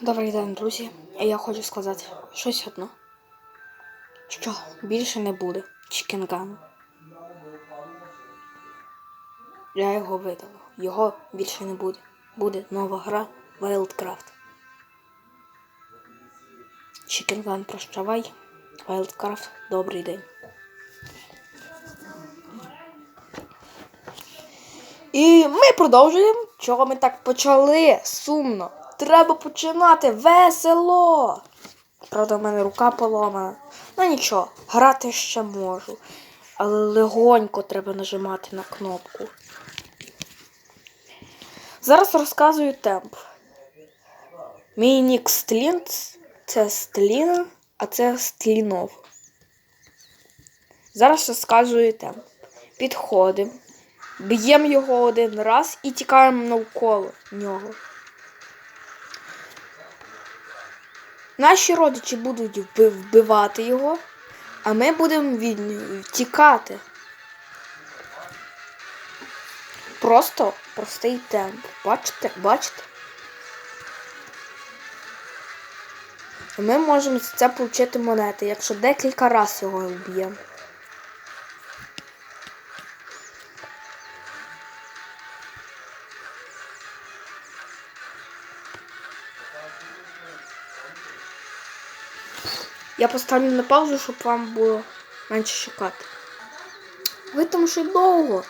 Добрий день, друзі. Я хочу сказати щось одно. Що більше не буде Чікенгану. Я його видалив. Його більше не буде. Буде нова гра Wildcraft. Чікенган, прощавай. Wildcraft, добрий день. І ми продовжуємо. Чого ми так почали? Сумно. Треба починати весело. Правда, в мене рука поломана. Ну нічого, грати ще можу. Але легонько треба нажимати на кнопку. Зараз розказую темп. Мій нік Стлін це Стліна, а це Стлінов. Зараз розказую темп. Підходимо. Б'ємо його один раз і тікаємо навколо нього. Наші родичі будуть вбивати його, а ми будемо від нього втікати. Просто простий темп. Бачите? Бачите? Ми можемо це отримати монети, якщо декілька разів його вб'ємо. Я поставлю на паузу, щоб вам було менше шукати. Ви там ще довго.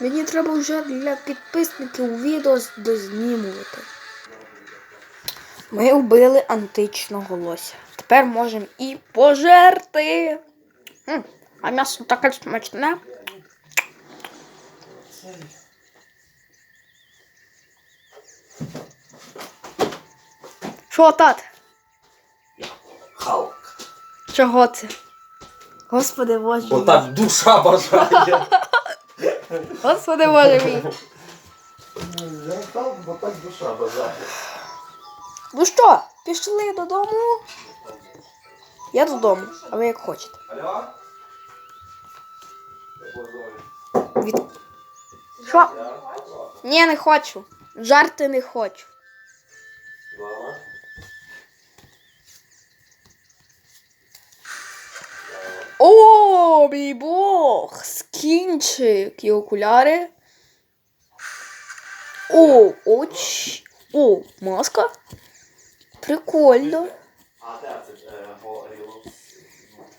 Мені треба вже для підписників відео дознімувати. Ми вбили античного лося. Тепер можемо і пожерти. А м'ясо таке смачне. Що, тат? Халк. Чого це? Господи Боже Бо мій. так душа бажає. Господи Боже мій. Я так, бо так душа бажає. Ну що, пішли додому? Я додому, а ви як хочете. Алло? Від... Що? Ні, не хочу. Жарти не хочу. Мама? О, мій Бог! Скінчик і окуляри. О, очі. О, маска. Прикольно. А де це е, горіло?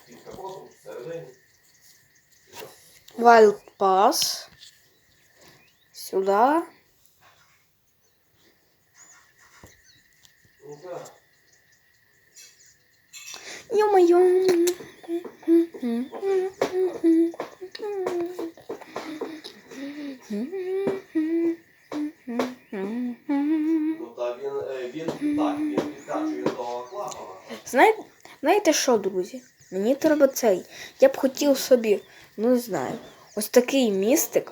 Під капотом? Всередині? Wild Pass. Сюда. Ну так. Ё-моё. Знаєте, знаєте що, друзі? Мені треба цей. Я б хотів собі, ну не знаю, ось такий містик.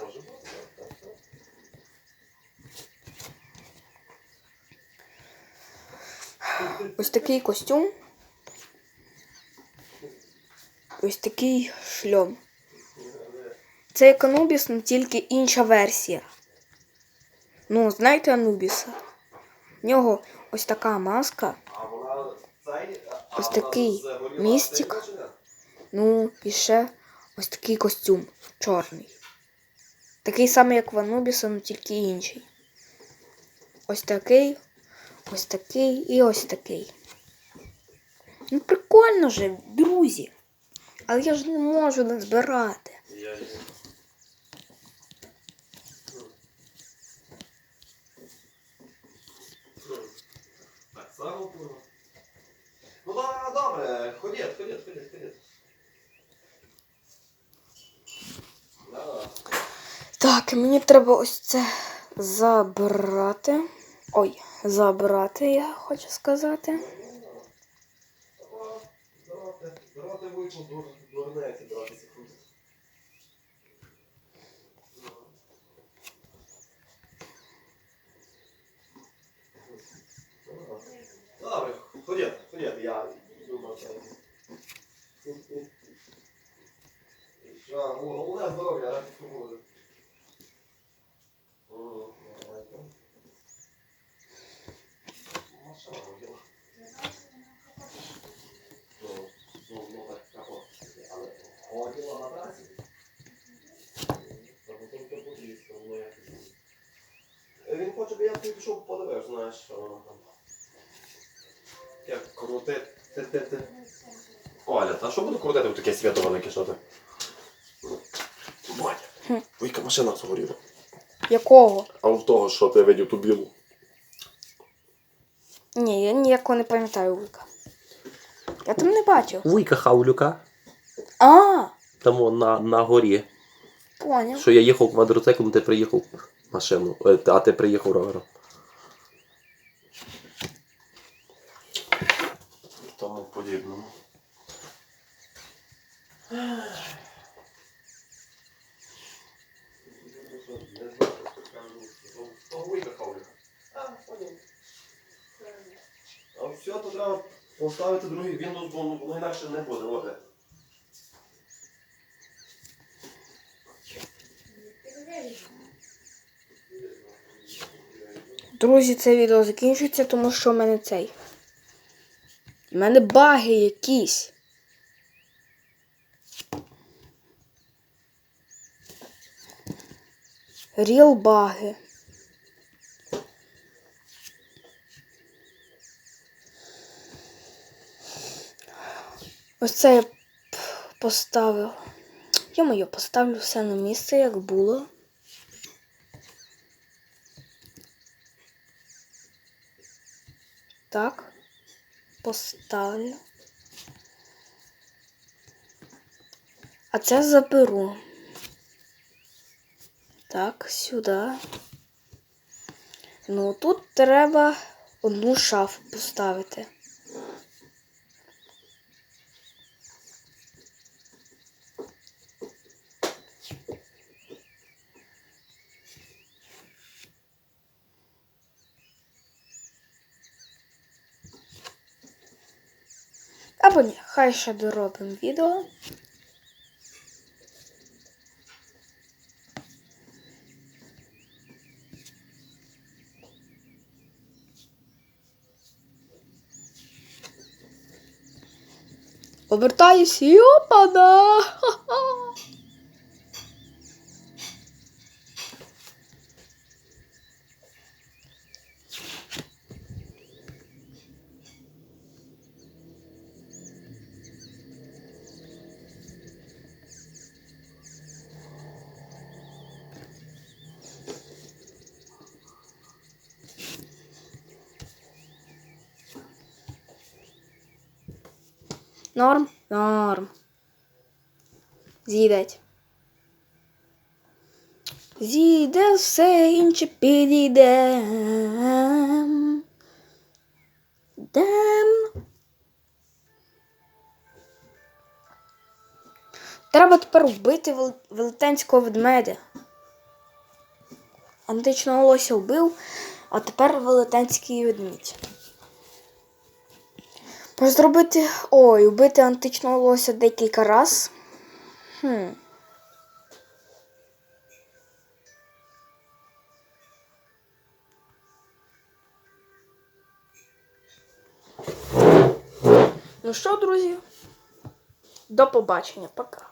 Ось такий костюм. Ось такий шльом. Це як Анубіс, але тільки інша версія. Ну, знаєте Анубіса? В нього ось така маска. Ось такий містик. Ну, і ще ось такий костюм чорний. Такий самий, як в Анубіса, але тільки інший. Ось такий, ось такий і ось такий. Ну, прикольно же, друзі. Але я ж не можу назбирати. Я- Так само було. Ну да, добре, ходіть, ходіть, ходіть, ходіть. Да. Так, мені треба ось це забрати. Ой, забрати, я хочу сказати. Давайте вийшло дур, дурнеці, давайте секунду. Добре, ходіть, ходіть, я думав, що... Що, головне здоров'я, раді буде. пішов подивив, знаєш, що воно там. Як крутити. Оля, та що буду крутити в таке свято велике, що ти? Батя, вийка машина згоріла. Якого? А в того, що ти видів ту білу. Ні, я ніякого не пам'ятаю Вуйка. Я там не бачив. Вуйка Хаулюка. А, Там он на, на горі. поняв. Що я їхав квадроциклом, ти приїхав машину, е, а ти приїхав ровером. Тому подібному. А все, то треба поставити другий Windows, бо воно інакше не буде. Оля. Друзі, це відео закінчується, тому що в мене цей. У мене баги якісь. Ріл баги. Ось це я поставив. Я моє поставлю все на місце, як було. Так. Поставлю. А це заберу. Так, сюди. Ну, тут треба одну шафу поставити. Ні, хай ще доробимо відео. Обертаюсь і опада! Норм? Норм. З'їдеть. Зійде все інше підійде. Дем. Треба тепер вбити вел- велетенського ведмедя. Античного лося вбив, а тепер велетенський ведмідь. Зробити. Ой, вбити античного лося декілька раз. Хм. Ну що, друзі? До побачення, пока.